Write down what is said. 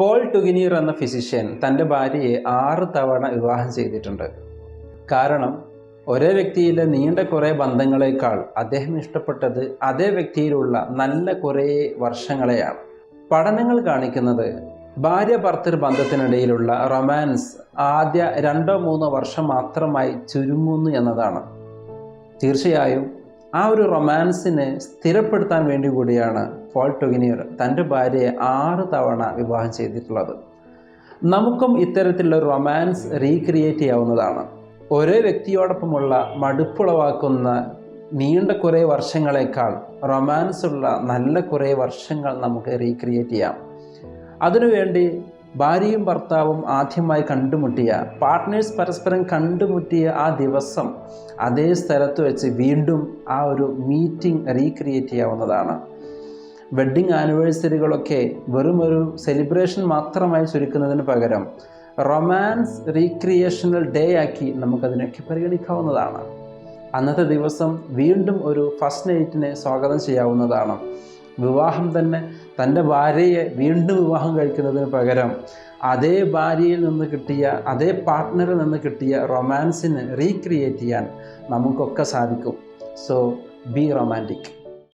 Paul ടുഗിനീർ എന്ന physician തന്റെ ഭാര്യയെ ആറ് തവണ വിവാഹം ചെയ്തിട്ടുണ്ട്. കാരണം ഒരേ വ്യക്തിയിലെ നീണ്ട കുറേ ബന്ധങ്ങളെക്കാൾ അദ്ദേഹം ഇഷ്ടപ്പെട്ടത് അതേ വ്യക്തിയിലുള്ള നല്ല കുറേ വർഷങ്ങളെയാണ്. പഠനങ്ങൾ കാണിക്കുന്നത് ഭാര്യ ഭർത്തൃ ബന്ധത്തിനിടയിലുള്ള റൊമാൻസ് ആദ്യ രണ്ടോ മൂന്നോ വർഷം മാത്രമായി ചുരുങ്ങുന്നു എന്നതാണ്. തീർച്ചയായും ആ ഒരു റൊമാൻസിനെ സ്ഥിരപ്പെടുത്താൻ വേണ്ടി കൂടിയാണ് പോൾ ടൊഗിനിയർ തന്റെ ഭാര്യയെ ആറ് തവണ വിവാഹം ചെയ്തിട്ടുള്ളത്. നമുക്കും ഇത്തരത്തിലുള്ള റൊമാൻസ് റീക്രിയേറ്റ് ചെയ്യാവുന്നതാണ്. ഒരേ വ്യക്തിയോടൊപ്പമുള്ള മടുപ്പുളവാക്കുന്ന നീണ്ട കുറേ വർഷങ്ങളെക്കാൾ റൊമാൻസ് ഉള്ള നല്ല കുറേ വർഷങ്ങൾ നമുക്ക് റീക്രിയേറ്റ് ചെയ്യാം. അതിനുവേണ്ടി ഭാര്യയും ഭർത്താവും ആദ്യമായി കണ്ടുമുട്ടിയ പാർട്ട്നേഴ്സ് പരസ്പരം കണ്ടുമുട്ടിയ ആ ദിവസം അതേ സ്ഥലത്ത് വെച്ച് വീണ്ടും ആ ഒരു മീറ്റിംഗ് റീക്രിയേറ്റ് ചെയ്യാവുന്നതാണ്. വെഡ്ഡിങ് ആനിവേഴ്സറികളൊക്കെ വെറും ഒരു സെലിബ്രേഷൻ മാത്രമായി ചുരുക്കുന്നതിന് പകരം റൊമാൻസ് റീക്രിയേഷണൽ ഡേ ആക്കി നമുക്കതിനൊക്കെ പരിഗണിക്കാവുന്നതാണ്. അന്നത്തെ ദിവസം വീണ്ടും ഒരു ഫസ്റ്റ് നൈറ്റിനെ സ്വാഗതം ചെയ്യാവുന്നതാണ്. വിവാഹം തന്നെ തന്റെ ഭാര്യയെ വീണ്ടും വിവാഹം കഴിക്കുന്നതിന് പകരം അതേ ഭാര്യയിൽ നിന്ന് കിട്ടിയ അതേ പാർട്ട്ണറിൽ നിന്ന് കിട്ടിയ റൊമാൻസിന് റീക്രിയേറ്റ് ചെയ്യാൻ നമുക്കൊക്കെ സാധിക്കും. So B romantic